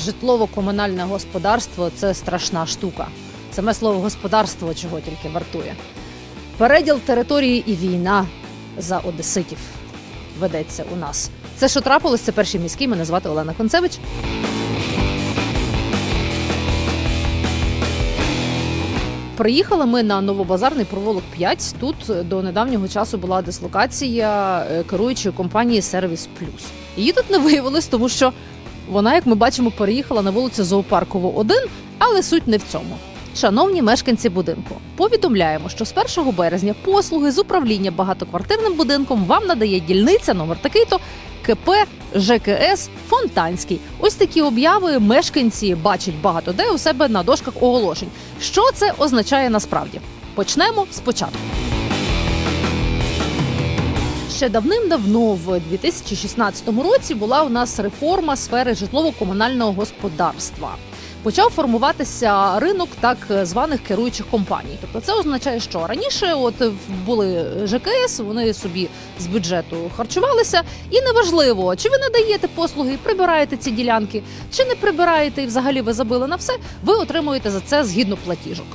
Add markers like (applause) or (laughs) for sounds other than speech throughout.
житлово-комунальне господарство це страшна штука. Саме слово господарство чого тільки вартує. Переділ території і війна за одеситів ведеться у нас. Це що трапилось? Це перший міський. Мене звати Олена Концевич. Приїхали ми на новобазарний провулок 5. Тут до недавнього часу була дислокація е, керуючої компанії Сервіс Плюс. Її тут не виявилось, тому що вона, як ми бачимо, переїхала на вулицю Зоопаркову 1, але суть не в цьому. Шановні мешканці будинку, повідомляємо, що з 1 березня послуги з управління багатоквартирним будинком вам надає дільниця номер такий-то КП ЖКС Фонтанський. Ось такі обяви мешканці бачать багато де у себе на дошках оголошень. Що це означає насправді? Почнемо спочатку. Ще давним-давно, в 2016 році, була у нас реформа сфери житлово-комунального господарства. Почав формуватися ринок так званих керуючих компаній. Тобто, це означає, що раніше от були ЖКС, вони собі з бюджету харчувалися, і неважливо, чи ви надаєте послуги, прибираєте ці ділянки, чи не прибираєте, і взагалі ви забили на все, ви отримуєте за це згідно платіжок.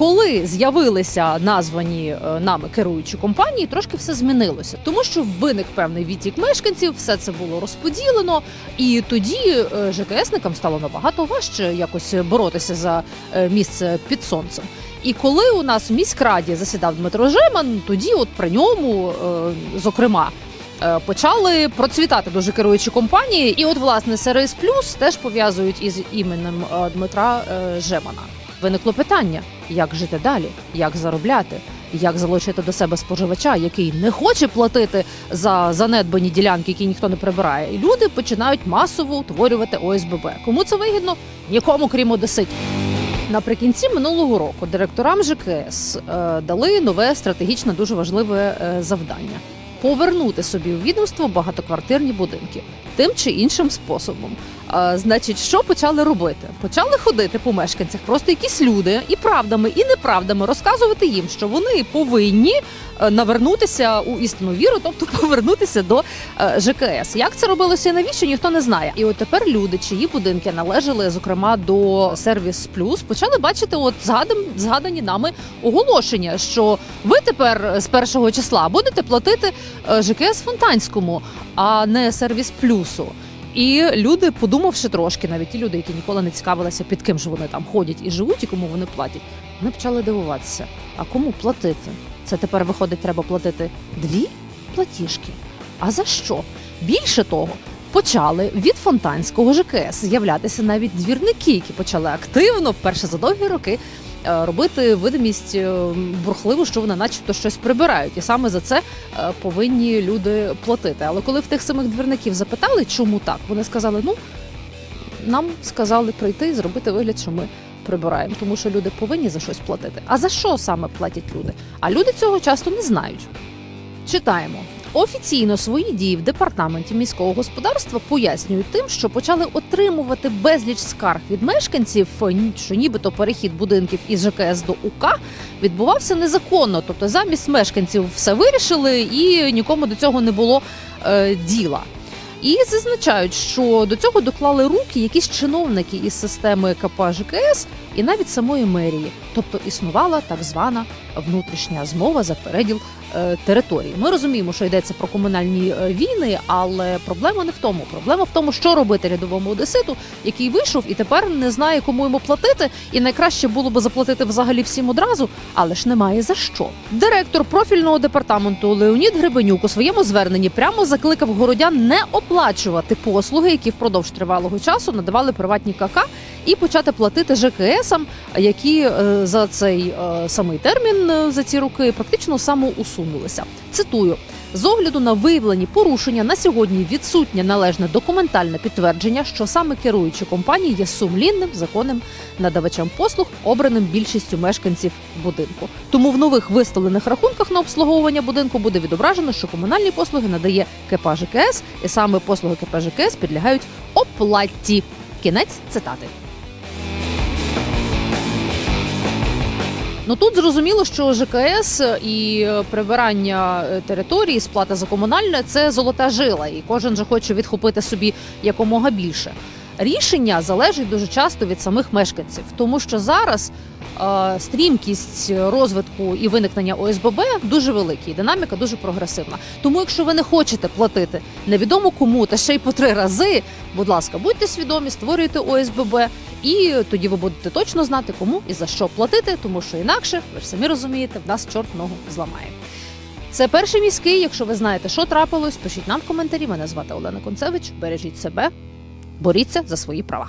Коли з'явилися названі е, нами керуючі компанії, трошки все змінилося, тому що виник певний відтік мешканців, все це було розподілено, і тоді е, ЖКСникам стало набагато важче якось боротися за е, місце під сонцем. І коли у нас в міськраді засідав Дмитро Жеман, тоді, от при ньому, зокрема. Почали процвітати дуже керуючі компанії, і от власне Сервіс Плюс теж пов'язують із іменем Дмитра Жемана. Виникло питання: як жити далі, як заробляти, як залучити до себе споживача, який не хоче платити за занедбані ділянки, які ніхто не прибирає. І люди починають масово утворювати ОСББ. Кому це вигідно? Нікому, крім одеситів. Наприкінці минулого року директорам ЖКС е, дали нове стратегічно дуже важливе е, завдання повернути собі у відомство багатоквартирні будинки тим чи іншим способом. А, значить, що почали робити? Почали ходити по мешканцях, просто якісь люди і правдами, і неправдами розказувати їм, що вони повинні е, навернутися у істинну віру, тобто (laughs) повернутися до е, ЖКС. Як це робилося і навіщо ніхто не знає. І от тепер люди, чиї будинки належали, зокрема до сервіс плюс, почали бачити от згадам, згадані нами оголошення, що ви тепер з першого числа будете платити е, ЖКС Фонтанському, а не сервіс плюсу. І люди, подумавши трошки, навіть ті люди, які ніколи не цікавилися, під ким ж вони там ходять і живуть, і кому вони платять, вони почали дивуватися. А кому платити? Це тепер виходить, треба платити дві платіжки. А за що? Більше того, почали від фонтанського ЖКС з'являтися навіть двірники, які почали активно вперше за довгі роки. Е, Робити видимість е, бурхливу, що вони, начебто, щось прибирають, і саме за це е, повинні люди платити. Але коли в тих самих двірників запитали, чому так, вони сказали: ну нам сказали прийти і зробити вигляд, що ми прибираємо, тому що люди повинні за щось платити. А за що саме платять люди? А люди цього часто не знають. Читаємо. Офіційно свої дії в департаменті міського господарства пояснюють тим, що почали отримувати безліч скарг від мешканців, що нібито перехід будинків із ЖКС до УК відбувався незаконно. Тобто, замість мешканців все вирішили і нікому до цього не було е, діла. І зазначають, що до цього доклали руки якісь чиновники із системи КП ЖКС і навіть самої мерії. Тобто існувала так звана внутрішня змова за переділ е, території. Ми розуміємо, що йдеться про комунальні е, війни, але проблема не в тому. Проблема в тому, що робити рядовому одеситу, який вийшов і тепер не знає, кому йому платити. І найкраще було би заплатити взагалі всім одразу, але ж немає за що. Директор профільного департаменту Леонід Гребенюк у своєму зверненні прямо закликав городян не оплачувати послуги, які впродовж тривалого часу надавали приватні КК, і почати платити ЖКСам, які е, за цей е, самий термін е, за ці роки практично самоусунулися. Цитую. З огляду на виявлені порушення на сьогодні відсутнє належне документальне підтвердження, що саме керуючі компанії є сумлінним законним надавачем послуг, обраним більшістю мешканців будинку. Тому в нових виставлених рахунках на обслуговування будинку буде відображено, що комунальні послуги надає КП ЖКС, і саме послуги КП ЖКС підлягають оплаті. Кінець цитати. Ну тут зрозуміло, що ЖКС і прибирання е, території, сплата за комунальне це золота жила, і кожен же хоче відхопити собі якомога більше. Рішення залежить дуже часто від самих мешканців, тому що зараз е, стрімкість розвитку і виникнення ОСББ дуже великі, і динаміка дуже прогресивна. Тому, якщо ви не хочете платити невідомо кому та ще й по три рази, будь ласка, будьте свідомі, створюйте ОСББ, і тоді ви будете точно знати, кому і за що платити, тому що інакше ви ж самі розумієте, в нас чорт ногу зламає. Це перший міський. Якщо ви знаєте, що трапилось, пишіть нам в коментарі. Мене звати Олена Концевич. Бережіть себе, боріться за свої права.